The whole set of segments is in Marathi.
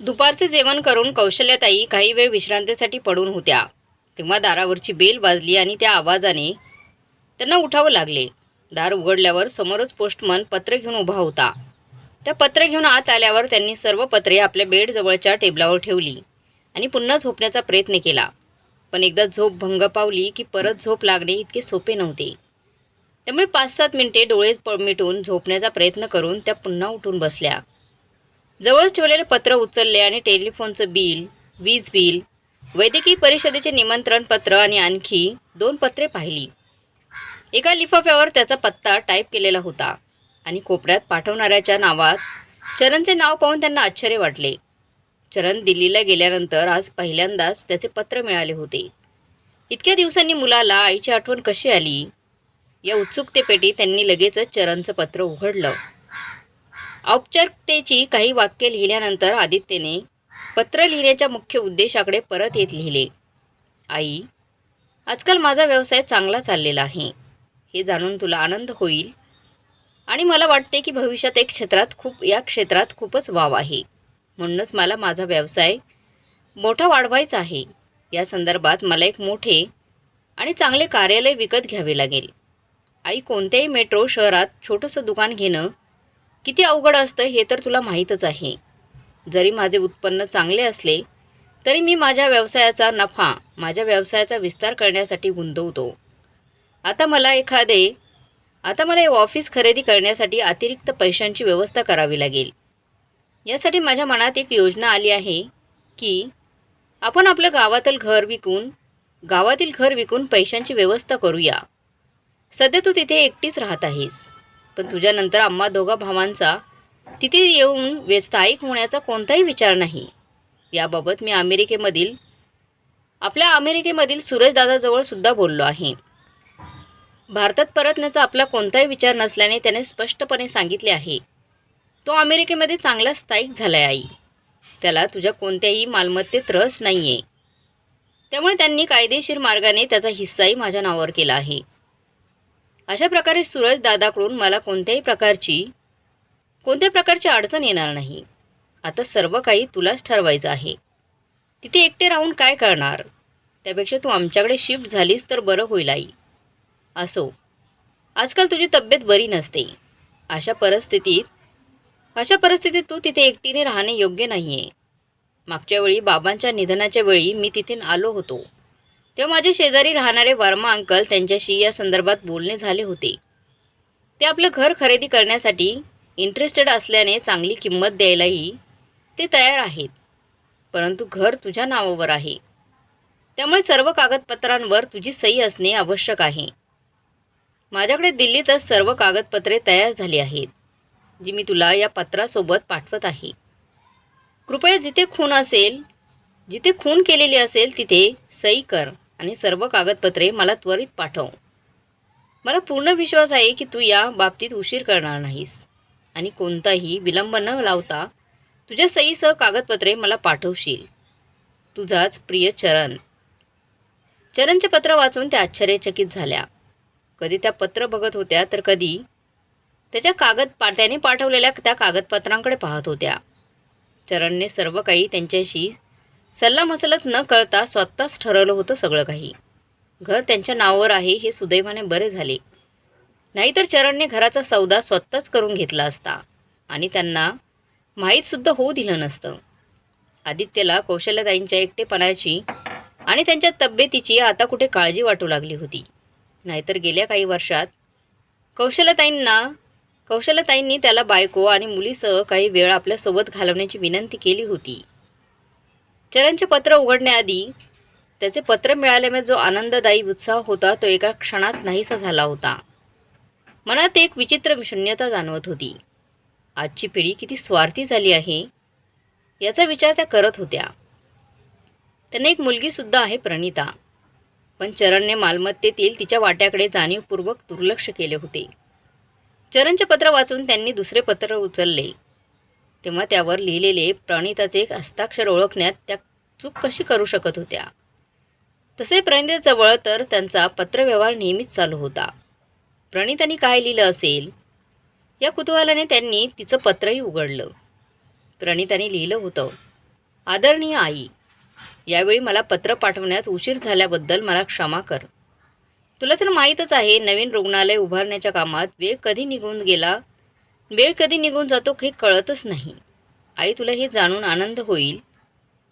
दुपारचे जेवण करून कौशल्याताई काही वेळ विश्रांतीसाठी पडून होत्या. तेव्हा दारावरची बेल वाजली आणि त्या आवाजाने त्यांना उठावं लागले. दार उघडल्यावर समोरच पोस्टमन पत्र घेऊन उभा होता. त्या पत्र घेऊन आत आल्यावर त्यांनी सर्व पत्रे आपल्या बेडजवळच्या टेबलावर ठेवली आणि पुन्हा झोपण्याचा प्रयत्न केला. पण एकदा झोप भंग पावली की परत झोप लागणे इतके सोपे नव्हते. त्यामुळे पाच सात मिनिटे डोळे प मिटून झोपण्याचा प्रयत्न करून त्या पुन्हा उठून बसल्या. जवळच ठेवलेले पत्र उचलले आणि टेलिफोनचं बिल वीज बिल वैद्यकीय परिषदेचे निमंत्रण पत्र आणि आणखी दोन पत्रे पाहिली. एका लिफाफ्यावर त्याचा पत्ता टाईप केलेला होता आणि कोपऱ्यात पाठवणाऱ्याच्या नावात चरणचे नाव पाहून त्यांना आश्चर्य वाटले. चरण दिल्लीला गेल्यानंतर आज पहिल्यांदाच त्याचे पत्र मिळाले होते. इतक्या दिवसांनी मुलाला आईची आठवण कशी आली? या उत्सुकतेपेटी त्यांनी लगेचच चरणचं पत्र उघडलं. औपचारिकतेची काही वाक्य लिहिल्यानंतर आदित्यने पत्र लिहिण्याच्या मुख्य उद्देशाकडे परत येत लिहिले. आई आजकाल माझा व्यवसाय चांगला चाललेला आहे. हे जाणून तुला आनंद होईल आणि मला वाटते की भविष्यात एक क्षेत्रात खूप या क्षेत्रात खूपच वाव आहे. म्हणूनच मला माझा व्यवसाय मोठा वाढवायचा आहे. या संदर्भात मला एक मोठे आणि चांगले कार्यालय विकत घ्यावे लागेल. आई कोणत्याही मेट्रो शहरात छोटंसं दुकान घेणं किती अवघड असतं हे तर तुला माहीतच आहे. जरी माझे उत्पन्न चांगले असले तरी मी माझ्या व्यवसायाचा नफा माझ्या व्यवसायाचा विस्तार करण्यासाठी गुंतवतो. आता मला एखादे आता मला एक ऑफिस खरेदी करण्यासाठी अतिरिक्त पैशांची व्यवस्था करावी लागेल. यासाठी माझ्या मनात एक योजना आली आहे की आपण आपलं गावातील घर विकून गावातील घर विकून पैशांची व्यवस्था करूया. सध्या तू तिथे एकटीच राहत आहेस. पण तुझ्यानंतर आम्हा दोघा भावांचा तिथे येऊन वे- स्थायिक होण्याचा कोणताही विचार नाही. याबाबत मी अमेरिकेमधील आपल्या अमेरिकेमधील सूरजदादाजवळ सुद्धा बोललो आहे. भारतात परतण्याचा आपला कोणताही विचार नसल्याने त्याने स्पष्टपणे सांगितले आहे. तो अमेरिकेमध्ये चांगला स्थायिक झाला आहे आई. त्याला तुझ्या कोणत्याही मालमत्तेत रस नाही आहे त्यामुळे त्यांनी कायदेशीर मार्गाने त्याचा हिस्साही माझ्या नावावर केला आहे. अशा प्रकारे सूरज दादाकडून मला कोणत्याही प्रकारची कोणत्या प्रकारची अडचण येणार नाही. आता सर्व काही तुलाच ठरवायचं आहे. तिथे एकटे राहून काय करणार? त्यापेक्षा तू आमच्याकडे शिफ्ट झालीस तर बरं होईल आई. असो. आजकाल तुझी तब्येत बरी नसते. अशा परिस्थितीत अशा परिस्थितीत तू तिथे एकटीने राहणे योग्य नाही आहे मागच्या वेळी बाबांच्या निधनाच्या वेळी मी तिथे आलो होतो. तेव्हा माझे शेजारी राहणारे वर्मा अंकल त्यांच्याशी या संदर्भात बोलणे झाले होते. ते आपलं घर खरेदी करण्यासाठी इंटरेस्टेड असल्याने चांगली किंमत द्यायलाही ते तयार आहेत. परंतु घर तुझ्या नावावर आहे. त्यामुळे सर्व कागदपत्रांवर तुझी सही असणे आवश्यक आहे. माझ्याकडे दिल्लीतच सर्व कागदपत्रे तयार झाली आहेत जी मी तुला या पत्रासोबत पाठवत आहे. कृपया जिथे खून असेल जिथे खून केलेली असेल तिथे सही कर. आणि सर्व कागदपत्रे मला त्वरित पाठव. मला पूर्ण विश्वास आहे की तू या बाबतीत उशीर करणार नाहीस आणि कोणताही विलंब न लावता तुझ्या सहीसह कागदपत्रे मला पाठवशील. तुझाच प्रिय चरण. चरणचे पत्र वाचून त्या आश्चर्यचकित झाल्या. कधी त्या पत्र बघत होत्या तर कधी त्याच्या कागद पा त्याने पाठवलेल्या त्या कागदपत्रांकडे पाहत होत्या. चरणने सर्व काही त्यांच्याशी सल्लामसलत न कळता स्वतःच ठरवलं होतं सगळं काही. घर त्यांच्या नावावर आहे हे सुदैवाने बरे झाले. नाहीतर चरणने घराचा सौदा स्वतःच करून घेतला असता आणि त्यांना माहीतसुद्धा होऊ दिलं नसतं. आदित्यला कौशल्यताईंच्या एकटेपणाची आणि त्यांच्या तब्येतीची आता कुठे काळजी वाटू लागली होती. नाहीतर गेल्या काही वर्षात कौशलताईंना कौशलताईंनी त्याला बायको आणि मुलीसह काही वेळ आपल्यासोबत घालवण्याची विनंती केली होती. चरणचे पत्र उघडण्याआधी त्याचे पत्र मिळाल्यामुळे जो आनंददायी उत्साह होता तो एका क्षणात नाहीसा झाला होता. मनात एक विचित्र शून्यता जाणवत होती. आजची पिढी किती स्वार्थी झाली आहे याचा विचार त्या करत होत्या. त्यांना एक मुलगीसुद्धा आहे प्रणिता. पण चरणने मालमत्तेतील तिच्या वाट्याकडे जाणीवपूर्वक दुर्लक्ष केले होते. चरणचे पत्र वाचून त्यांनी दुसरे पत्र उचलले. तेव्हा त्यावर लिहिलेले प्रणिताचे हस्ताक्षर ओळखण्यात त्या चूक कशी करू शकत होत्या? तसे प्रणिताजवळ तर त्यांचा पत्रव्यवहार नेहमीच चालू होता. प्रणिताने काय लिहिलं असेल? या कुतूहलाने त्यांनी तिचं पत्रही उघडलं. प्रणिताने लिहिलं होतं आदरणीय आई यावेळी मला पत्र पाठवण्यात उशीर झाल्याबद्दल मला क्षमा कर. तुला तर माहीतच आहे नवीन रुग्णालय उभारण्याच्या कामात वेळ कधी निघून गेला? वेळ कधी निघून जातो हे कळतच नाही. आई तुला हे जाणून आनंद होईल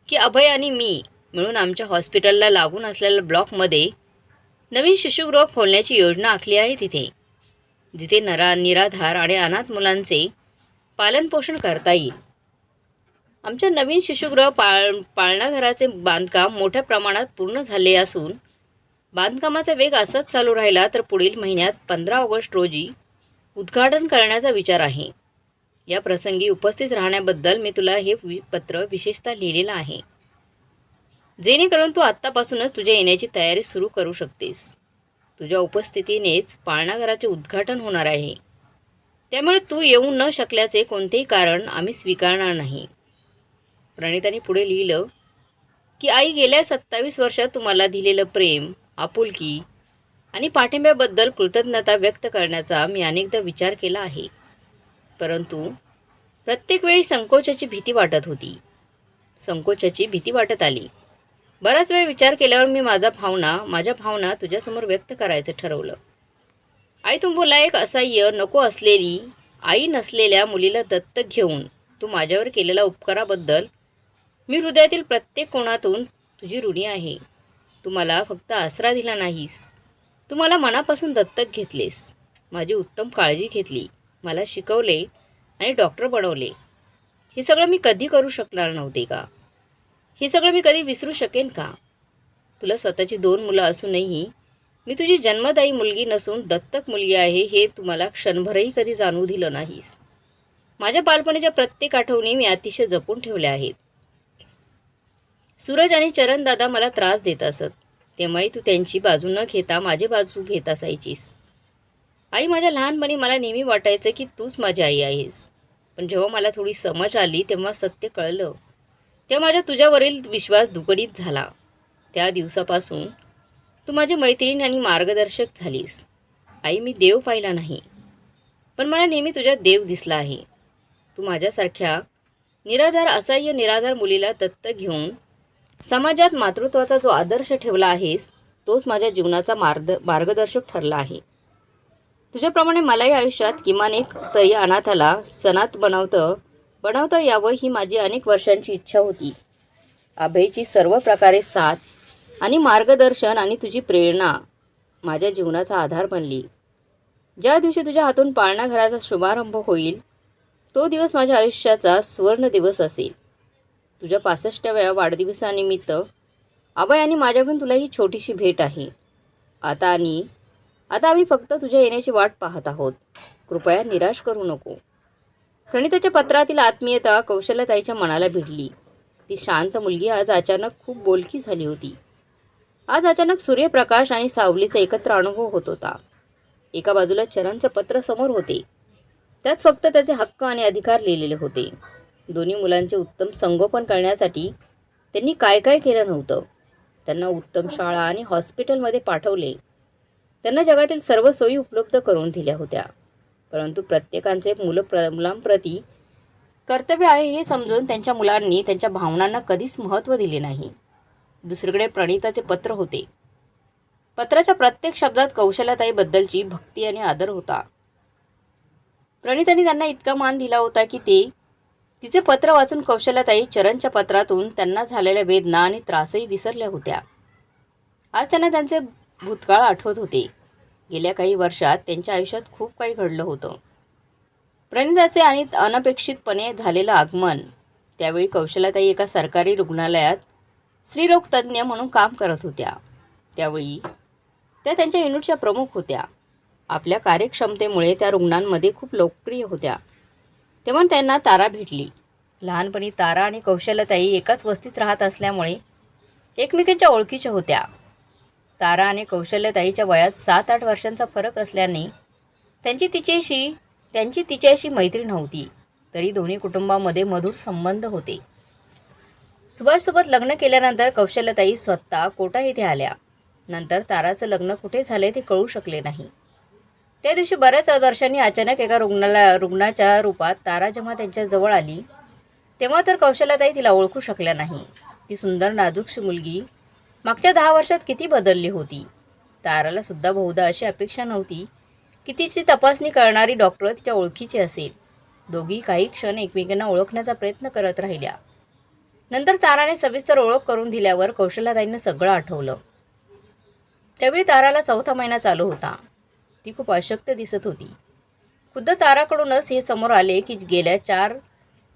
की अभय आणि मी मिळून आमच्या हॉस्पिटलला लागून असलेल्या ब्लॉकमध्ये नवीन शिशुगृह खोलण्याची योजना आखली आहे तिथे. जिथे नरा निराधार आणि अनाथ मुलांचे पालनपोषण करता येईल. आमच्या नवीन शिशुगृह पाळ पाळणाघराचे बांधकाम मोठ्या प्रमाणात पूर्ण झाले असून बांधकामाचा वेग असाच चालू राहिला तर पुढील महिन्यात पंधरा ऑगस्ट रोजी उद्घाटन करण्याचा विचार आहे. या प्रसंगी उपस्थित राहण्याबद्दल मी तुला हे वि पत्र विशेषतः लिहिलेलं आहे. जेणेकरून तू आत्तापासूनच तुझ्या येण्याची तयारी सुरू करू शकतेस. तुझ्या उपस्थितीनेच पाळणाघराचे उद्घाटन होणार आहे. त्यामुळे तू येऊ न शकल्याचे कोणतेही कारण आम्ही स्वीकारणार नाही. प्रणिताने पुढे लिहिलं की आई गेल्या सत्तावीस वर्षात तुम्हाला दिलेलं प्रेम आपुलकी आणि पाठिंब्याबद्दल कृतज्ञता व्यक्त करण्याचा मी अनेकदा विचार केला आहे. परंतु प्रत्येक वेळी संकोचाची भीती वाटत होती. संकोचाची भीती वाटत आली. बराच वेळ विचार केल्यावर मी माझा भावना माझ्या भावना तुझ्यासमोर व्यक्त करायचं ठरवलं. आई तुम्हाला एक असह्य नको असलेली आई नसलेल्या मुलीला दत्तक घेऊन तू माझ्यावर केलेल्या उपकाराबद्दल मी हृदयातील प्रत्येक कोणातून तुझी ऋणी आहे. तू मला फक्त आसरा दिला नाहीस. तू मला मनापासून दत्तक घेतलेस. माझी उत्तम काळजी घेतली. मला शिकवले आणि डॉक्टर बनवले. हे सगळं मी कधी करू शकणार नव्हते का? हे सगळं मी कधी विसरू शकेन का? तुला स्वतःची दोन मुलं असूनही मी तुझी जन्मदायी मुलगी नसून दत्तक मुलगी आहे हे तुम्हाला क्षणभरही कधी जाणवू दिलं नाहीस. माझ्या बालपणीच्या प्रत्येक आठवणी मी अतिशय जपून ठेवल्या आहेत. सूरज आणि चरण दादा मला त्रास देत असत. तेव्हाही तू त्यांची बाजू न घेता माझी बाजू घेत असायचीस. आई माझ्या लहानपणी मला नेहमी वाटायचं की तूच माझी आई आहेस. पण जेव्हा मला थोडी समज आली तेव्हा सत्य कळलं. तेव्हा माझ्या तुझ्यावरील विश्वास दुकडीत झाला. त्या दिवसापासून तू माझी मैत्रीण आणि मार्गदर्शक झालीस. आई मी देव पाहिला नाही. पण मला नेहमी तुझ्या देव दिसला आहे. तू माझ्यासारख्या निराधार असह्य निराधार मुलीला दत्तक घेऊन समाजात मातृत्वाचा जो आदर्श ठेवला आहेस तोच माझ्या जीवनाचा मार्ग मार्गदर्शक ठरला आहे. तुझ्याप्रमाणे मलाही आयुष्यात किमान एक तरी अनाथाला सणात बनवतं बनवता यावं ही माझी अनेक वर्षांची इच्छा होती. अभयची सर्व प्रकारे साथ आणि मार्गदर्शन आणि तुझी प्रेरणा माझ्या जीवनाचा आधार बनली. ज्या दिवशी तुझ्या हातून पाळणा घराचा शुभारंभ होईल तो दिवस माझ्या आयुष्याचा सुवर्ण दिवस असेल. तुझ्या पासष्टाव्या वाढदिवसानिमित्त अभय आणि माझ्याकडून तुला ही छोटीशी भेट आहे. आता आणि आता आम्ही फक्त तुझ्या येण्याची वाट पाहत आहोत. कृपया निराश करू नको. प्रणिताच्या पत्रातील आत्मीयता कौशल्यताईच्या मनाला भिडली. ती शांत मुलगी आज अचानक खूप बोलकी झाली होती. आज अचानक सूर्यप्रकाश आणि सावलीचा एकत्र अनुभव होत होता. एका बाजूला चरणचं पत्र समोर होते. त्यात फक्त त्याचे हक्क आणि अधिकार लिहिलेले होते. दोन्ही मुलांचे उत्तम संगोपन करण्यासाठी त्यांनी काय काय केलं नव्हतं. त्यांना उत्तम शाळा आणि हॉस्पिटलमध्ये पाठवले. त्यांना जगातील सर्व सोयी उपलब्ध करून दिल्या होत्या. परंतु प्रत्येकांचे मुलं प्र मुलांप्रती कर्तव्य आहे हे समजून त्यांच्या मुलांनी त्यांच्या भावनांना कधीच महत्त्व दिले नाही. दुसरीकडे प्रणिताचे पत्र होते. पत्राच्या प्रत्येक शब्दात कौशल्याताईबद्दलची भक्ती आणि आदर होता. प्रणिताने त्यांना इतका मान दिला होता की ते तिचे पत्र वाचून कौशल्याताई चरणच्या पत्रातून त्यांना झालेल्या वेदना आणि त्रासही विसरल्या होत्या. आज त्यांना त्यांचे भूतकाळ आठवत होते. गेल्या काही वर्षात त्यांच्या आयुष्यात खूप काही घडलं होतं. प्रणिताचे आणि अनपेक्षितपणे झालेलं आगमन त्यावेळी कौशल्याताई एका सरकारी रुग्णालयात स्त्रीरोग तज्ज्ञ म्हणून काम करत होत्या. त्यावेळी त्या त्यांच्या युनिटच्या प्रमुख होत्या. आपल्या कार्यक्षमतेमुळे त्या रुग्णांमध्ये खूप लोकप्रिय होत्या. तेव्हा त्यांना तारा भेटली. लहानपणी तारा आणि कौशलताई एकाच वस्तीत राहत असल्यामुळे एकमेकांच्या ओळखीच्या होत्या. तारा आणि कौशल्यताईच्या वयात सात आठ वर्षांचा फरक असल्याने त्यांची तिच्याशी त्यांची तिच्याशी मैत्री नव्हती तरी दोन्ही कुटुंबामध्ये मधुर संबंध होते. सुभाषसोबत लग्न केल्यानंतर कौशल्यताई स्वतः कोटा येथे आल्या. नंतर ताराचं लग्न कुठे झाले ते कळू शकले नाही. त्या दिवशी बऱ्याच वर्षांनी अचानक एका रुग्णाला रुग्णाच्या रूपात तारा जेव्हा त्यांच्याजवळ आली तेव्हा तर कौशल्याताई तिला ओळखू शकल्या नाही. ती सुंदर नाजूकशी मुलगी मागच्या दहा वर्षात किती बदलली होती? ताराला सुद्धा बहुधा अशी अपेक्षा नव्हती की तिची तपासणी करणारी डॉक्टर तिच्या ओळखीची असेल. दोघी काही क्षण एकमेकांना ओळखण्याचा प्रयत्न करत राहिल्या. नंतर ताराने सविस्तर ओळख करून दिल्यावर कौशल्याताईंना सगळं आठवलं. त्यावेळी ताराला चौथा महिना चालू होता. ती खूप अशक्त दिसत होती. खुद्द ताराकडूनच हे समोर आले की गेल्या चार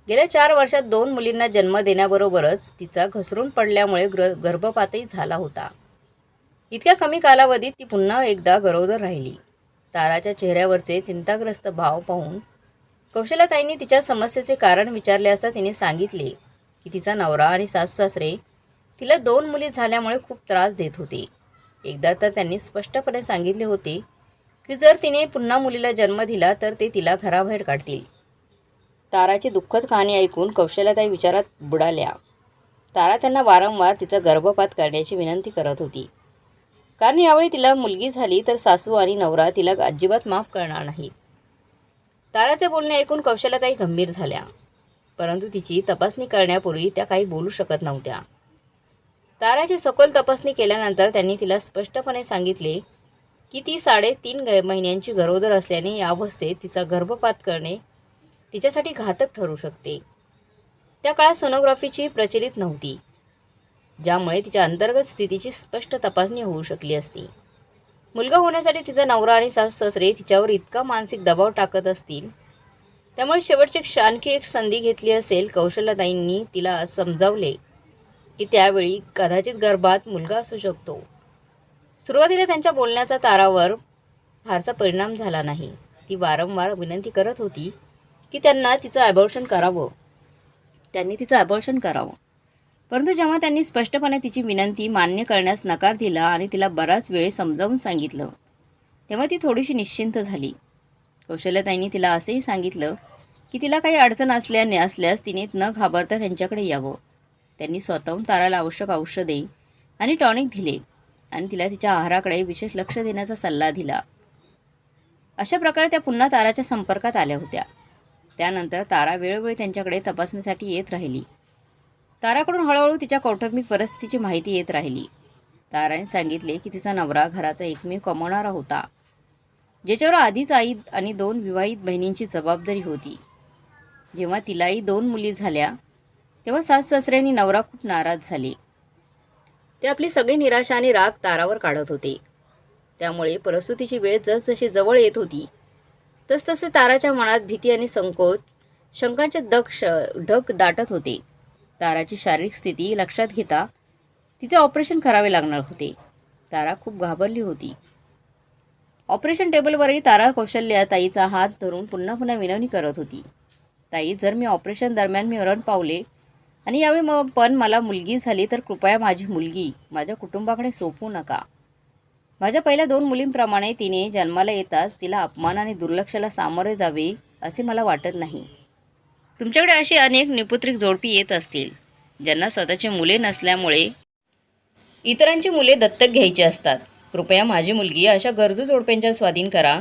गेल्या चार वर्षात दोन मुलींना जन्म देण्याबरोबरच तिचा घसरून पडल्यामुळे ग्र गर्भपातही झाला होता. इतक्या कमी कालावधीत ती पुन्हा एकदा गरोदर राहिली. ताराच्या चेहऱ्यावरचे चिंताग्रस्त भाव पाहून कौशलताईंनी तिच्या समस्येचे कारण विचारले असता तिने सांगितले की तिचा नवरा आणि सासू सासरे तिला दोन मुली झाल्यामुळे खूप त्रास देत होते. एकदा तर त्यांनी स्पष्टपणे सांगितले होते की जर तिने पुन्हा मुलीला जन्म दिला तर ते तिला घराबाहेर काढतील. ताराची दुःखद कहाणी ऐकून कौशल्याताई विचारात बुडाल्या. तारा त्यांना वारंवार तिचा गर्भपात करण्याची विनंती करत होती. कारण यावेळी तिला मुलगी झाली तर सासू आणि नवरा तिला अजिबात माफ करणार नाही ताराचे बोलणे ऐकून कौशल्याताई गंभीर झाल्या. परंतु तिची तपासणी करण्यापूर्वी त्या काही बोलू शकत नव्हत्या. ताराची सखोल तपासणी केल्यानंतर त्यांनी तिला स्पष्टपणे सांगितले की ती साडेतीन ग महिन्यांची गरोदर असल्याने या अवस्थेत तिचा गर्भपात करणे तिच्यासाठी घातक ठरू शकते. त्या काळात सोनोग्राफीची प्रचलित नव्हती ज्यामुळे तिच्या अंतर्गत स्थितीची स्पष्ट तपासणी होऊ शकली असती. मुलगा होण्यासाठी तिचा नवरा आणि सासू सासरे तिच्यावर इतका मानसिक दबाव टाकत असतील त्यामुळे शेवटची आणखी एक संधी घेतली असेल कौशल्यताईंनी तिला समजावले की त्यावेळी कदाचित गर्भात मुलगा असू शकतो. सुरुवातीला त्यांच्या बोलण्याचा तारावर फारसा परिणाम झाला नाही. ती वारंवार विनंती करत होती की त्यांना तिचं ॲबॉर्शन करावं. त्यांनी तिचं ॲबॉर्शन करावं. परंतु जेव्हा त्यांनी स्पष्टपणे तिची विनंती मान्य करण्यास नकार दिला आणि तिला बराच वेळ समजावून सांगितलं तेव्हा ती थोडीशी निश्चिंत झाली. कौशल्यताईंनी तिला असंही सांगितलं की तिला काही अडचण असल्याने असल्यास तिने न घाबरता त्यांच्याकडे यावं. त्यांनी स्वतःहून ताराला आवश्यक औषधे आणि टॉनिक दिले. आणि तिला तिच्या आहाराकडे विशेष लक्ष देण्याचा सल्ला दिला. अशा प्रकारे त्या पुन्हा ताराच्या संपर्कात आल्या होत्या. त्यानंतर तारा वेळोवेळी त्यांच्याकडे तपासण्यासाठी येत राहिली. ताराकडून हळूहळू तिच्या कौटुंबिक परिस्थितीची माहिती येत राहिली. ताराने सांगितले की तिचा नवरा घराचा एकमेव कमवणारा होता. ज्याच्यावर आधीच आई आणि दोन विवाहित बहिणींची जबाबदारी होती. जेव्हा तिलाही दोन मुली झाल्या तेव्हा सासू सासऱ्यांनी नवरा खूप नाराज झाले. ते आपली सगळी निराशा आणि राग तारावर काढत होते. त्यामुळे प्रसूतीची वेळ जसजशी जवळ येत होती तसतसे ताराच्या मनात भीती आणि संकोच शंकांचे दक्ष ढग दाटत होते. ताराची शारीरिक स्थिती लक्षात घेता तिचे ऑपरेशन करावे लागणार होते. तारा खूप घाबरली होती. ऑपरेशन टेबलवरही तारा कौशल्या ताईचा हात धरून पुन्हा पुन्हा विनवणी करत होती. ताई जर मी ऑपरेशन दरम्यान मी मरण पावले आणि यावेळी मग पण मला मुलगी झाली तर कृपया माझी मुलगी माझ्या कुटुंबाकडे सोपू नका. माझ्या पहिल्या दोन मुलींप्रमाणे तिने जन्माला येताच तिला अपमान आणि दुर्लक्षाला सामोरे जावे असे मला वाटत नाही. तुमच्याकडे अशी अनेक निपुत्रिक जोडपी येत असतील. ज्यांना स्वतःची मुले नसल्यामुळे इतरांची मुले दत्तक घ्यायची असतात. कृपया माझी मुलगी अशा गरजू जोडप्यांच्या स्वाधीन करा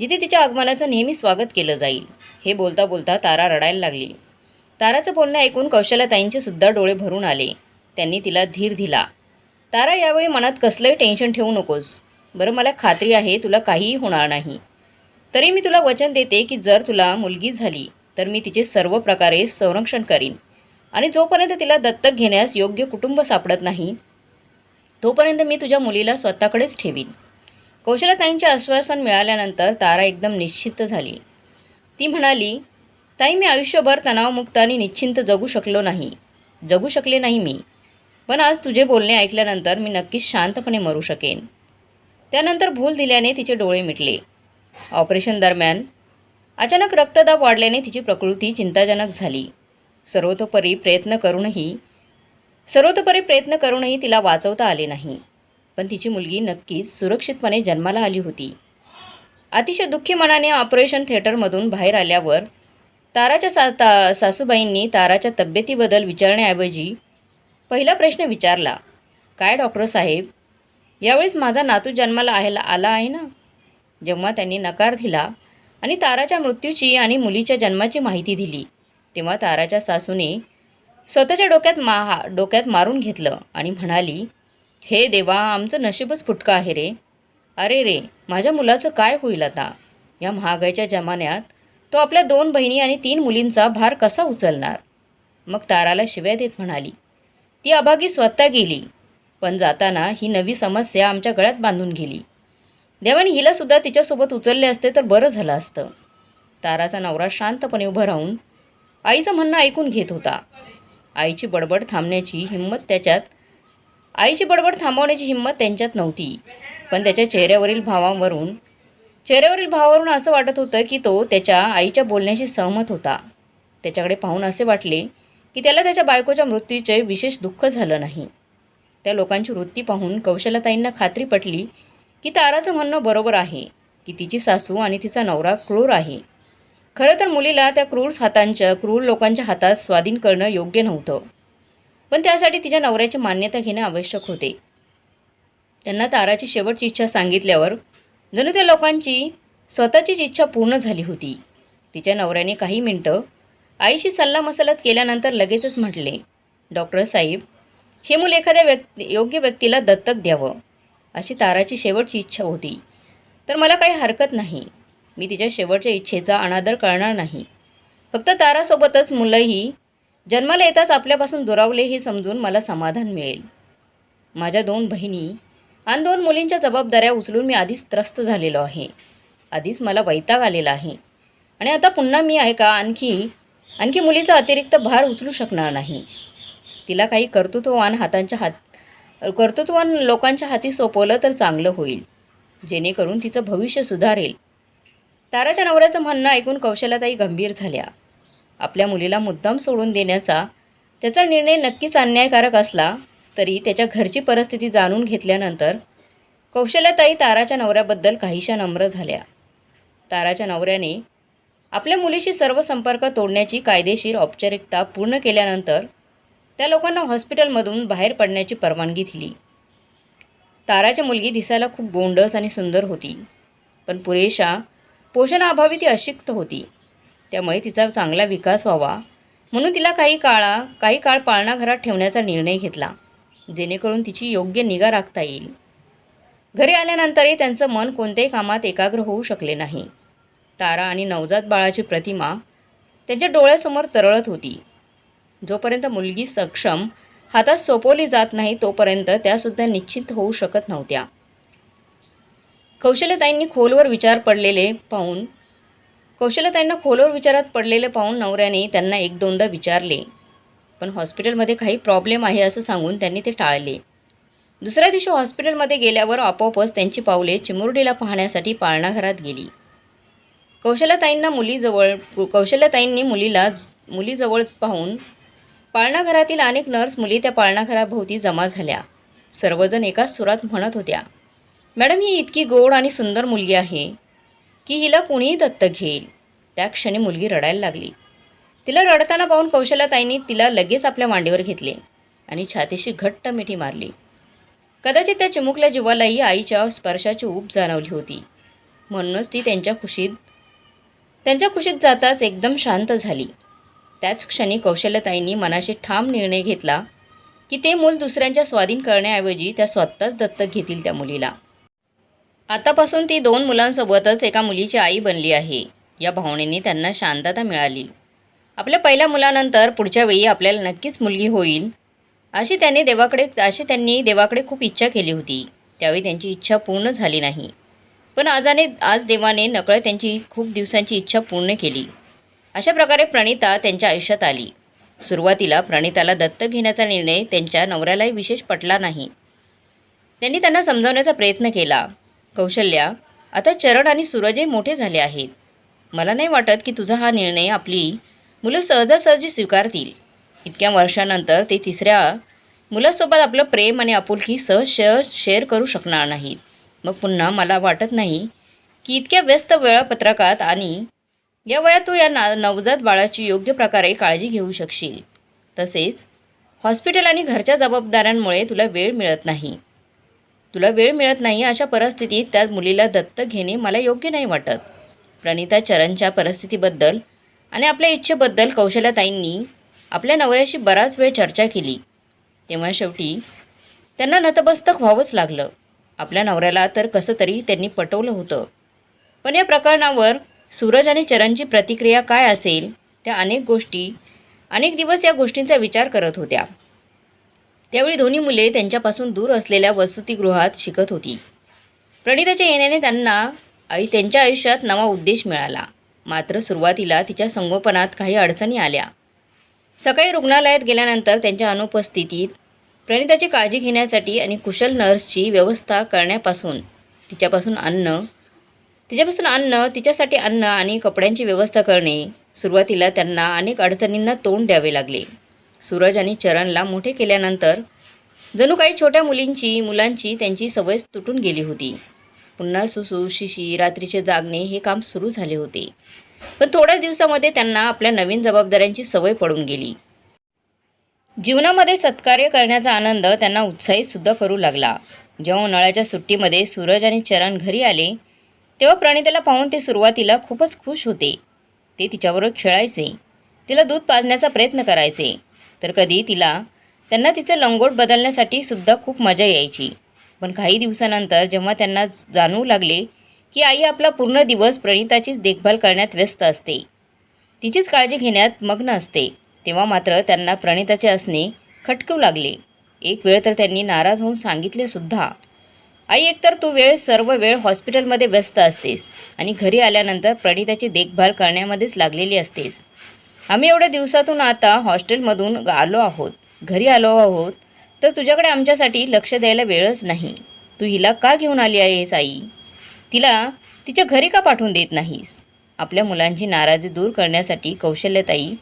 जिथे तिच्या आगमनाचं नेहमी स्वागत केलं जाईल. हे बोलता बोलता तारा रडायला लागली. ताराचं बोलणं ऐकून कौशल्याताईंचे सुद्धा डोळे भरून आले. त्यांनी तिला धीर दिला. तारा यावेळी मनात कसलंही टेन्शन ठेवू नकोस. बरं मला खात्री आहे तुला काहीही होणार नाही. तरी मी तुला वचन देते की जर तुला मुलगी झाली तर मी तिचे सर्व प्रकारे संरक्षण करीन. आणि जोपर्यंत तिला दत्तक घेण्यास योग्य कुटुंब सापडत नाही तोपर्यंत मी तुझ्या मुलीला स्वतःकडेच ठेवीन. कौशलताईंचे आश्वासन मिळाल्यानंतर तारा एकदम निश्चित झाली. ती म्हणाली ताई मी आयुष्यभर तणावमुक्त आणि निश्चिंत जगू शकलो नाही. जगू शकले नाही मी. पण आज तुझे बोलणे ऐकल्यानंतर मी नक्कीच शांतपणे मरू शकेन. त्यानंतर भूल दिल्याने तिचे डोळे मिटले. ऑपरेशन दरम्यान अचानक रक्तदाब वाढल्याने तिची प्रकृती चिंताजनक झाली. सर्वतोपरी प्रयत्न करूनही सर्वतोपरी प्रयत्न करूनही तिला वाचवता आले नाही. पण तिची मुलगी नक्कीच सुरक्षितपणे जन्माला आली होती. अतिशय दुःखी मनाने ऑपरेशन थिएटरमधून बाहेर आल्यावर ताराच्या सा ता सासूबाईंनी ताराच्या तब्येतीबद्दल विचारण्याऐवजी पहिला प्रश्न विचारला काय डॉक्टर साहेब? यावेळेस माझा नातू जन्माला आयला आला आहे ना? जेव्हा त्यांनी नकार दिला आणि ताराच्या मृत्यूची आणि मुलीच्या जन्माची माहिती दिली तेव्हा ताराच्या सासूने स्वतःच्या डोक्यात मा डोक्यात मारून घेतलं आणि म्हणाली हे देवा आमचं नशीबच फुटकं आहे रे. अरे रे माझ्या मुलाचं काय होईल आता? या महागाईच्या जमान्यात तो आपल्या दोन बहिणी आणि तीन मुलींचा भार कसा उचलणार? मग ताराला शिव्या देत म्हणाली ती अभागी स्वतः गेली पण जाताना ही नवी समस्या आमच्या गळ्यात बांधून गेली. देवाने हिलासुद्धा तिच्यासोबत उचलले असते तर बरं झालं असतं. ताराचा नवरा शांतपणे उभं राहून आईचं म्हणणं ऐकून घेत होता. आईची बडबड थांबण्याची हिंमत त्याच्यात आईची बडबड थांबवण्याची हिंमत त्यांच्यात नव्हती पण त्याच्या चेहऱ्यावरील भावांवरून चेहऱ्यावरील भावावरून असं वाटत होतं की तो त्याच्या आईच्या बोलण्याशी सहमत होता. त्याच्याकडे पाहून असे वाटले की त्याला त्याच्या बायकोच्या मृत्यूचे विशेष दुःख झालं नाही. त्या लोकांची वृत्ती पाहून कौशलताईंना खात्री पटली की ताराचं म्हणणं बरोबर आहे की तिची सासू आणि तिचा नवरा क्रूर आहे. खरं तर मुलीला त्या क्रूर हातांच्या क्रूर लोकांच्या हातात स्वाधीन करणं योग्य नव्हतं. पण त्यासाठी तिच्या नवऱ्याची मान्यता घेणं आवश्यक होते. त्यांना ताराची शेवटची इच्छा सांगितल्यावर जणू त्या लोकांची स्वतःचीच इच्छा पूर्ण झाली होती. तिच्या नवऱ्याने काही मिनटं आईशी सल्लामसलत केल्यानंतर लगेचच म्हटले डॉक्टर साहेब हे मूल एखाद्या व्यक्ती योग्य व्यक्तीला दत्तक द्यावं अशी ताराची शेवटची इच्छा होती. तर मला काही हरकत नाही. मी तिच्या शेवटच्या इच्छेचा अनादर करणार नाही. फक्त तारासोबतच मुलंही जन्माला येताच आपल्यापासून दुरावले हे समजून मला समाधान मिळेल. माझ्या दोन बहिणी आणि दोन मुलींच्या जबाबदाऱ्या उचलून मी आधीच त्रस्त झालेलो आहे. आधीच मला वैताग आलेला आहे. आणि आता पुन्हा मी आहे का? आणखी आणखी मुलीचा अतिरिक्त भार उचलू शकणार नाही. तिला काही कर्तृत्ववान हातांच्या हात कर्तृत्ववान लोकांच्या हाती सोपवलं तर चांगलं होईल. जेणेकरून तिचं भविष्य सुधारेल. ताराच्या नवऱ्याचं म्हणणं ऐकून कौशल्याताई गंभीर झाल्या. आपल्या मुलीला मुद्दाम सोडून देण्याचा त्याचा निर्णय नक्कीच अन्यायकारक असला तरी त्याच्या घरची परिस्थिती जाणून घेतल्यानंतर कौशल्याताई ताराच्या नवऱ्याबद्दल काहीशा नम्र झाल्या. ताराच्या नवऱ्याने आपल्या मुलीशी सर्व संपर्क तोडण्याची कायदेशीर औपचारिकता पूर्ण केल्यानंतर त्या लोकांना हॉस्पिटलमधून बाहेर पडण्याची परवानगी दिली. ताराची मुलगी दिसायला खूप गोंडस आणि सुंदर होती पण पुरेशा पोषणाअभावी ती अशिक्त होती. त्यामुळे तिचा चांगला विकास व्हावा म्हणून तिला काही काळा काही काळ पाळणाघरात ठेवण्याचा निर्णय घेतला. जेणेकरून तिची योग्य निगा राखता येईल. घरी आल्यानंतरही त्यांचं मन कोणत्याही कामात एकाग्र होऊ शकले नाही. तारा आणि नवजात बाळाची प्रतिमा त्यांच्या डोळ्यासमोर तरळत होती. जोपर्यंत मुलगी सक्षम हातात सोपवली जात नाही तोपर्यंत त्यासुद्धा निश्चित होऊ शकत नव्हत्या. कौशल्यताईंनी खोलवर विचार पडलेले पाहून कौशल्यताईंना खोलवर विचारात पडलेले पाहून नवऱ्याने त्यांना एक दोनदा विचारले पण हॉस्पिटलमध्ये काही प्रॉब्लेम आहे असं सांगून त्यांनी ते टाळले. दुसऱ्या दिवशी हॉस्पिटलमध्ये गेल्यावर आपोआपच त्यांची पावले चिमुरडीला पाहण्यासाठी पाळणाघरात गेली. कौशल्याताईंना मुलीजवळ कौशल्याताईंनी मुलीला मुलीजवळ पाहून पाळणाघरातील अनेक नर्स मुली त्या पाळणाघराभोवती जमा झाल्या. सर्वजण एकाच सुरात म्हणत होत्या मॅडम ही इतकी गोड आणि सुंदर मुलगी आहे की हिला कुणीही दत्तक घेईल. त्या क्षणी मुलगी रडायला लागली. तिला रडताना पाहून कौशल्याताईंनी तिला लगेच आपल्या मांडीवर घेतले आणि छातीशी घट्ट मिठी मारली. कदाचित त्या चिमुकल्या जीवालाही आईच्या स्पर्शाची ऊब जाणवली होती. म्हणूनच ती त्यांच्या खुशीत त्यांच्या खुशीत जाताच एकदम शांत झाली. त्याच क्षणी कौशल्यताईंनी मनाशी ठाम निर्णय घेतला की ते मूल दुसऱ्यांच्या स्वाधीन करण्याऐवजी त्या स्वतःच दत्तक घेतील त्या मुलीला. आतापासून ती दोन मुलांसोबतच एका मुलीची आई बनली आहे. या भावनेने त्यांना शांतता मिळाली. आपल्या पहिल्या मुलानंतर पुढच्या वेळी आपल्याला नक्कीच मुलगी होईल. अशी त्याने देवाकडे अशी त्यांनी देवाकडे खूप इच्छा केली होती. त्यावेळी त्यांची इच्छा पूर्ण झाली नाही. पण आजाने आज देवाने नकळत त्यांची खूप दिवसांची इच्छा पूर्ण केली. अशा प्रकारे प्रणिता त्यांच्या आयुष्यात आली. सुरुवातीला प्रणिताला दत्तक घेण्याचा निर्णय त्यांच्या नवऱ्यालाही विशेष पटला नाही. त्यांनी त्यांना समजावण्याचा प्रयत्न केला. कौशल्या आता चरण आणि सूरजही मोठे झाले आहेत. मला नाही वाटत की तुझा हा निर्णय आपली मुलं सहजासहजी स्वीकारतील. इतक्या वर्षानंतर ते तिसऱ्या मुलासोबत आपलं प्रेम आणि आपुलकी सहज सहज शेअर करू शकणार नाहीत. मग पुन्हा मला वाटत नाही की इतक्या व्यस्त वेळापत्रकात आणि या वयात तू या ना नवजात बाळाची योग्य प्रकारे काळजी घेऊ शकशील. तसेच हॉस्पिटल आणि घरच्या जबाबदाऱ्यांमुळे तुला वेळ मिळत नाही. तुला वेळ मिळत नाही अशा परिस्थितीत त्या मुलीला दत्तक घेणे मला योग्य नाही वाटत. प्रणिता चरणच्या परिस्थितीबद्दल आणि आपल्या इच्छेबद्दल कौशल्याताईंनी आपल्या नवऱ्याशी बराच वेळ चर्चा केली. तेव्हा शेवटी त्यांना नतमस्तक व्हावंच लागलं. आपल्या नवऱ्याला तर कसं तरी त्यांनी पटवलं होतं. पण या प्रकरणावर सूरज आणि चरणची प्रतिक्रिया काय असेल त्या अनेक गोष्टी अनेक दिवस या गोष्टींचा विचार करत होत्या. त्यावेळी दोन्ही मुले त्यांच्यापासून दूर असलेल्या वसतिगृहात शिकत होती. प्रणिताच्या येण्याने त्यांना आई त्यांच्या आयुष्यात नवा उद्देश मिळाला. मात्र सुरुवातीला तिच्या संगोपनात काही अडचणी आल्या. सकाळी रुग्णालयात गेल्यानंतर त्यांच्या अनुपस्थितीत प्रणिताची काळजी घेण्यासाठी आणि कुशल नर्सची व्यवस्था करण्यापासून तिच्यापासून अन्न तिच्यापासून अन्न तिच्यासाठी अन्न आणि कपड्यांची व्यवस्था करणे सुरुवातीला त्यांना अनेक अडचणींना तोंड द्यावे लागले. सूरज आणि चरणला मोठे केल्यानंतर जणू काही छोट्या मुलींची मुलांची त्यांची सवय तुटून गेली होती. पुन्हा सुसुशिशी रात्रीचे जागणे हे काम सुरू झाले होते. पण थोड्याच दिवसामध्ये त्यांना आपल्या नवीन जबाबदाऱ्यांची सवय पडून गेली. जीवनामध्ये सत्कार्य करण्याचा आनंद त्यांना उत्साहित सुद्धा करू लागला. जेव्हा उन्हाळ्याच्या सुट्टीमध्ये सूरज आणि चरण घरी आले तेव्हा प्रणिताला पाहून ते सुरुवातीला खूपच खुश होते. ते तिच्याबरोबर खेळायचे. तिला दूध पाजण्याचा प्रयत्न करायचे. तर कधी तिला त्यांना तिचं लंगोट बदलण्यासाठी सुद्धा खूप मजा यायची. पण काही दिवसानंतर जेव्हा त्यांना जाणवू लागले की आई आपला पूर्ण दिवस प्रणिताचीच देखभाल करण्यात व्यस्त असते. तिचीच काळजी घेण्यात मग्न असते. तेव्हा मात्र त्यांना प्रणिताचे असणे खटकू लागले. एक वेळ तर त्यांनी नाराज होऊन सांगितले सुद्धा आई एकतर तू वेळ सर्व वेळ हॉस्पिटलमध्ये व्यस्त असतेस आणि घरी आल्यानंतर प्रणिताची देखभाल करण्यामध्येच लागलेली असतेस. आम्ही एवढ्या दिवसातून आता हॉस्टेलमधून आलो आहोत घरी आलो आहोत तर तुझ्याकडे आमच्यासाठी लक्ष द्यायला वेळच नाही. तू हिला का घेऊन आली आहेस आई? तिला तिच्या घरी का पाठवून देत नाहीस? आपल्या मुलांची नाराजी दूर करण्यासाठी कौशल्यताई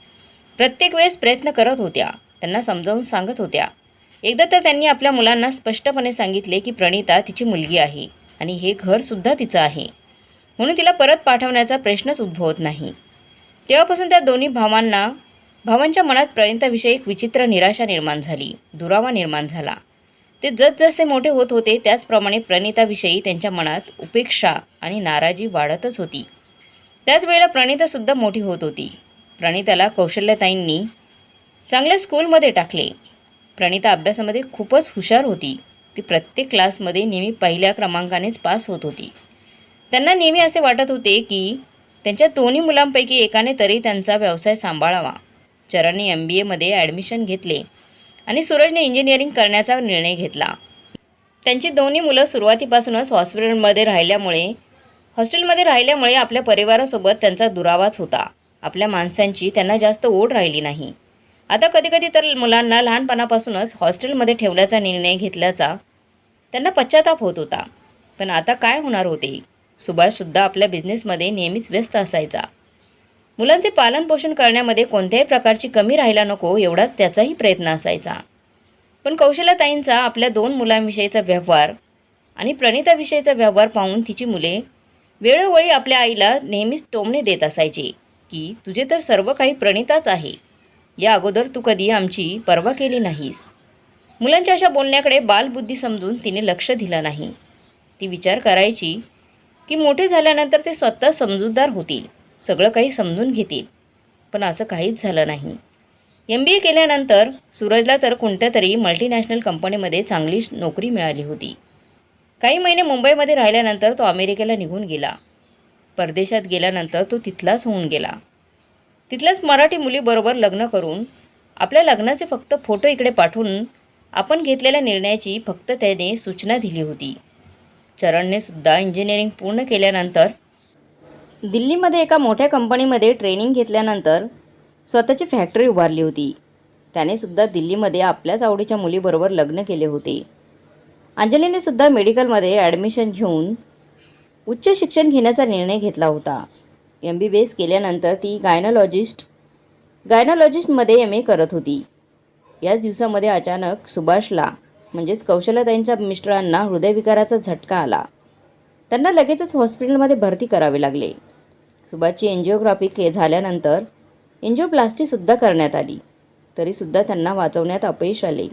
प्रत्येक वेळेस प्रयत्न करत होत्या. त्यांना समजावून सांगत होत्या. एकदा तर त्यांनी आपल्या मुलांना स्पष्टपणे सांगितले की प्रणिता तिची मुलगी आहे आणि हे घरसुद्धा तिचं आहे. म्हणून तिला परत पाठवण्याचा प्रश्नच उद्भवत नाही. तेव्हापासून त्या दोन्ही भावांना भावांच्या मनात प्रणिताविषयी एक विचित्र निराशा निर्माण झाली. दुरावा निर्माण झाला. ते जसजसे मोठे होत होते त्याचप्रमाणे प्रणिताविषयी त्यांच्या मनात उपेक्षा आणि नाराजी वाढतच होती. त्याच वेळेला प्रणितासुद्धा मोठी होत होती. प्रणिताला कौशल्यताईंनी चांगल्या स्कूलमध्ये टाकले. प्रणिता अभ्यासामध्ये खूपच हुशार होती. ती प्रत्येक क्लासमध्ये नेहमी पहिल्या क्रमांकानेच पास होत होती. त्यांना नेहमी असे वाटत होते की त्यांच्या दोन्ही मुलांपैकी एकाने तरी त्यांचा व्यवसाय सांभाळावा. चरणने एम बी एमध्ये ॲडमिशन घेतले आणि सूरजने इंजिनिअरिंग करण्याचा निर्णय घेतला. त्यांची दोन्ही मुलं सुरुवातीपासूनच हॉस्पिटलमध्ये राहिल्यामुळे हॉस्टेलमध्ये राहिल्यामुळे आपल्या परिवारासोबत त्यांचा दुरावाच होता. आपल्या माणसांची त्यांना जास्त ओढ राहिली नाही. आता कधीकधी तर मुलांना लहानपणापासूनच हॉस्टेलमध्ये ठेवण्याचा निर्णय घेतल्याचा त्यांना पश्चाताप होत होता. पण आता काय होणार होते? सुभाषसुद्धा आपल्या बिझनेसमध्ये नेहमीच व्यस्त असायचा. मुलांचे पालनपोषण करण्यामध्ये कोणत्याही प्रकारची कमी राहायला नको एवढाच त्याचाही प्रयत्न असायचा. पण कौशल्याताईंचा आपल्या दोन मुलांविषयीचा व्यवहार आणि प्रणिताविषयीचा व्यवहार पाहून तिची मुले वेळोवेळी आपल्या आईला नेहमीच टोमणे देत असायचे की तुझे तर सर्व काही प्रणिताच आहे. या अगोदर तू कधी आमची पर्वा केली नाहीस. मुलांच्या अशा बोलण्याकडे बालबुद्धी समजून तिने लक्ष दिलं नाही. ती विचार करायची की मोठे झाल्यानंतर ते स्वतः समजूतदार होतील. सगळं काही समजून घेतील. पण असं काहीच झालं नाही. एम बी ए केल्यानंतर सूरजला तर कोणत्या तरी मल्टीनॅशनल कंपनीमध्ये चांगली नोकरी मिळाली होती. काही महिने मुंबईमध्ये राहिल्यानंतर तो अमेरिकेला निघून गेला. परदेशात गेल्यानंतर तो तिथलाच होऊन गेला. तिथल्याच मराठी मुलीबरोबर लग्न करून आपल्या लग्नाचे फक्त फोटो इकडे पाठवून आपण घेतलेल्या निर्णयाची फक्त त्याने सूचना दिली होती. चरणने सुद्धा इंजिनिअरिंग पूर्ण केल्यानंतर दिल्लीमध्ये एका मोठ्या कंपनीमध्ये ट्रेनिंग घेतल्यानंतर स्वतःची फॅक्टरी उभारली होती. त्याने सुद्धा दिल्लीमध्ये आपल्याच आवडीच्या मुलीबरोबर लग्न केले होते. अंजलीने सुद्धा मेडिकलमध्ये ॲडमिशन घेऊन उच्च शिक्षण घेण्याचा निर्णय घेतला होता. एम बी बी एस केल्यानंतर ती गायनॉलॉजिस्ट गायनॉलॉजिस्टमध्ये एम ए करत होती. याच दिवसामध्ये अचानक सुभाषला म्हणजेच कौशलताईंच्या मिस्टरांना हृदयविकाराचा झटका आला. त्यांना लगेचच हॉस्पिटलमध्ये भरती करावे लागले. सुभाषची एन्जिओग्राफी के झाल्यानंतर एन्जिओप्लास्टीसुद्धा करण्यात आली. तरीसुद्धा त्यांना वाचवण्यात अपयश आले.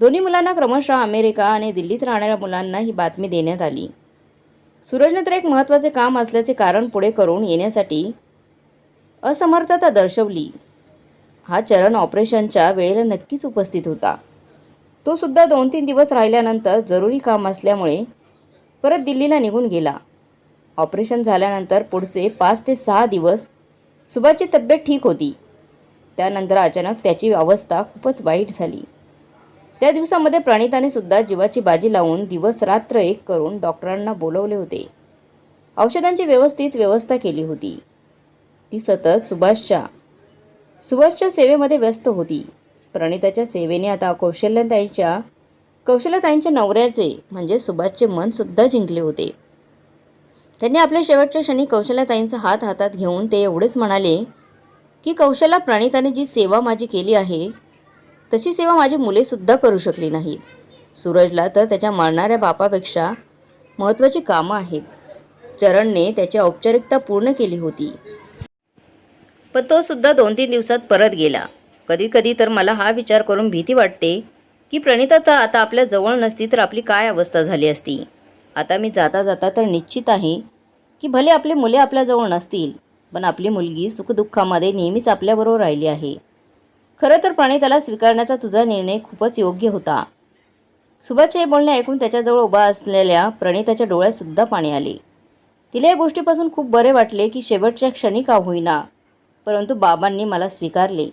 दोन्ही मुलांना क्रमशः अमेरिका आणि दिल्लीत राहणाऱ्या मुलांना ही बातमी देण्यात आली. सूरजने तर एक महत्त्वाचे काम असल्याचे कारण पुढे करून येण्यासाठी असमर्थता दर्शवली. हा चरण ऑपरेशनच्या वेळेला नक्कीच उपस्थित होता. तो सुद्धा दोन तीन दिवस राहिल्यानंतर जरुरी काम असल्यामुळे परत दिल्लीला निघून गेला. ऑपरेशन झाल्यानंतर पुढचे पाच ते सहा दिवस सुभाषची तब्येत ठीक होती. त्यानंतर अचानक त्याची अवस्था खूपच वाईट झाली. त्या दिवसामध्ये प्रणिताने सुद्धा जीवाची बाजी लावून दिवस रात्र एक करून डॉक्टरांना बोलवले होते. औषधांची व्यवस्थित व्यवस्था केली होती. ती सतत सुभाषच्या सुभाषच्या सेवेमध्ये व्यस्त होती. प्रणिताच्या सेवेने आता कौशल्यताईच्या कौशल्यताईंच्या नवऱ्याचे म्हणजे सुभाषचे मनसुद्धा जिंकले होते. त्यांनी आपल्या शेवटच्या क्षणी कौशल्याताईंचा हात हातात घेऊन ते एवढेच म्हणाले की कौशल्या प्रणिताने जी सेवा माझी केली आहे तशी सेवा माझी मुलेसुद्धा करू शकली नाहीत. सूरजला तर त्याच्या मरणाऱ्या बापापेक्षा महत्त्वाची कामं आहेत. चरणने त्याची औपचारिकता पूर्ण केली होती. पण तो सुद्धा दोन तीन दिवसात परत गेला. कधी कधी तर मला हा विचार करून भीती वाटते की प्रणिता तर आता आपल्या जवळ नसती तर आपली काय अवस्था झाली असती? आता मी जाता जाता तर निश्चित आहे की भले आपली मुले आपल्याजवळ नसतील पण आपली मुलगी सुखदुःखामध्ये नेहमीच आपल्याबरोबर राहिली आहे. खरं तर प्राणी त्याला स्वीकारण्याचा तुझा निर्णय खूपच योग्य होता. सुभाषचे बोलणे ऐकून त्याच्याजवळ उभा असलेल्या प्रणिताच्या डोळ्यातसुद्धा पाणी आले. तिला या गोष्टीपासून खूप बरे वाटले की शेवटच्या क्षणी का होईना परंतु बाबांनी मला स्वीकारले.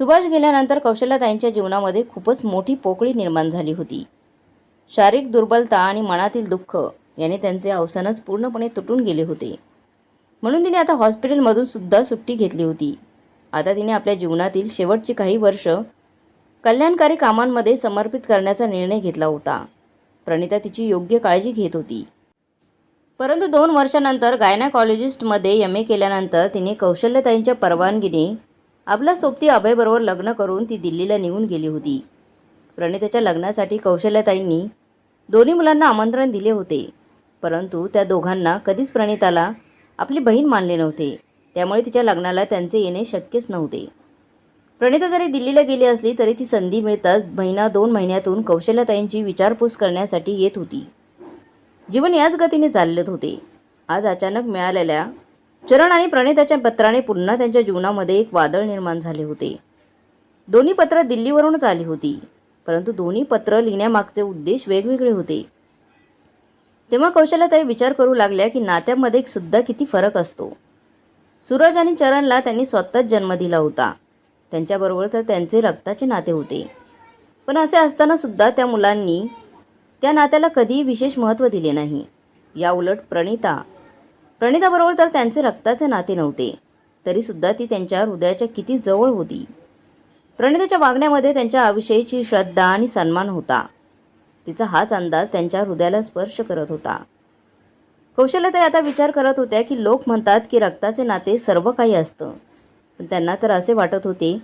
सुभाष गेल्यानंतर कौशल्याताईंच्या जीवनामध्ये खूपच मोठी पोकळी निर्माण झाली होती. शारीरिक दुर्बलता आणि मनातील दुःख याने त्यांचे अवसानच पूर्णपणे तुटून गेले होते. म्हणून तिने आता हॉस्पिटलमधून सुद्धा सुट्टी घेतली होती. आता तिने आपल्या जीवनातील शेवटची काही वर्ष कल्याणकारी कामांमध्ये समर्पित करण्याचा निर्णय घेतला होता. प्रणिता तिची योग्य काळजी घेत होती. परंतु दोन वर्षानंतर गायनाकॉलॉजिस्टमध्ये एम ए केल्यानंतर तिने कौशल्यताईंच्या परवानगीने आपला सोबती अभयबरोबर लग्न करून ती दिल्लीला निघून गेली होती. प्रणिताच्या लग्नासाठी कौशल्यताईंनी दोन्ही मुलांना आमंत्रण दिले होते. परंतु त्या दोघांना कधीच प्रणिताला आपली बहीण मानले नव्हते. त्यामुळे तिच्या लग्नाला त्यांचे येणे शक्यच नव्हते. प्रणिता जरी दिल्लीला गेली असली तरी ती संधी मिळताच महिना दोन महिन्यातून कौशल्यताईंची विचारपूस करण्यासाठी येत होती. जीवन याच गतीने चाललेत होते. आज अचानक मिळालेल्या चरण आणि प्रणिताच्या पत्राने पुन्हा त्यांच्या जीवनामध्ये एक वादळ निर्माण झाले होते. दोन्ही पत्र दिल्लीवरूनच आली होती. परंतु दोन्ही पत्र लिहिण्यामागचे उद्देश वेगवेगळे होते. तेव्हा कौशल्याताई विचार करू लागल्या की नात्यामध्ये सुद्धा किती फरक असतो. सूरज आणि चरणला त्यांनी स्वतःच जन्म दिला होता. त्यांच्याबरोबर तर त्यांचे रक्ताचे नाते होते. पण असे असताना सुद्धा त्या मुलांनी त्या नात्याला कधीही विशेष महत्त्व दिले नाही. या उलट प्रणिता. प्रणिताबरोबर तर त्यांचे रक्ताचे नाते नव्हते. तरीसुद्धा ती त्यांच्या हृदयाच्या किती जवळ होती. प्रणिताच्या वागण्यामध्ये त्यांच्या विषयीची श्रद्धा आणि सन्मान होता. तिचा हाच अंदाज त्यांच्या हृदयाला स्पर्श करत होता. कौशल्याताई आता विचार करत होत्या की लोक म्हणतात की रक्ताचे नाते सर्व काही असतं. पण त्यांना तर असे वाटत होते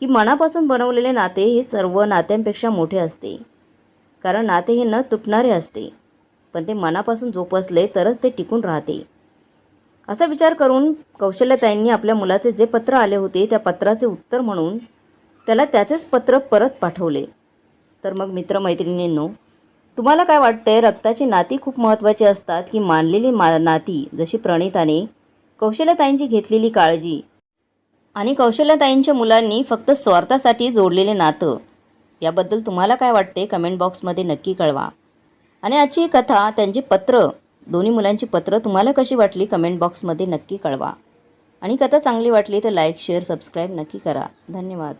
की मनापासून बनवलेले नाते हे सर्व नात्यांपेक्षा मोठे असते. कारण नाते हे न तुटणारे असते. पण ते मनापासून जोपासले तरच ते टिकून राहते. असा विचार करून कौशल्याताईंनी आपल्या मुलाचे जे पत्र आले होते त्या पत्राचे उत्तर म्हणून त्याला त्याचेच पत्र परत पाठवले. तर मग मित्रमैत्रिणींनो तुम्हाला काय वाटतंय? रक्ताची नाती खूप महत्त्वाची असतात की मानलेली मा नाती जशी प्रणिताने कौशल्यताईंची घेतलेली काळजी आणि कौशल्यताईंच्या मुलांनी फक्त स्वार्थासाठी जोडलेले नातं याबद्दल तुम्हाला काय वाटते कमेंट बॉक्समध्ये नक्की कळवा. आणि आजची ही कथा त्यांची पत्र दोन्ही मुलांची पत्र तुम्हाला कशी वाटली? कमेंट बॉक्समध्ये नक्की कळवा. आणि कथा चांगली वाटली तर लाईक शेअर सबस्क्राईब नक्की करा. धन्यवाद.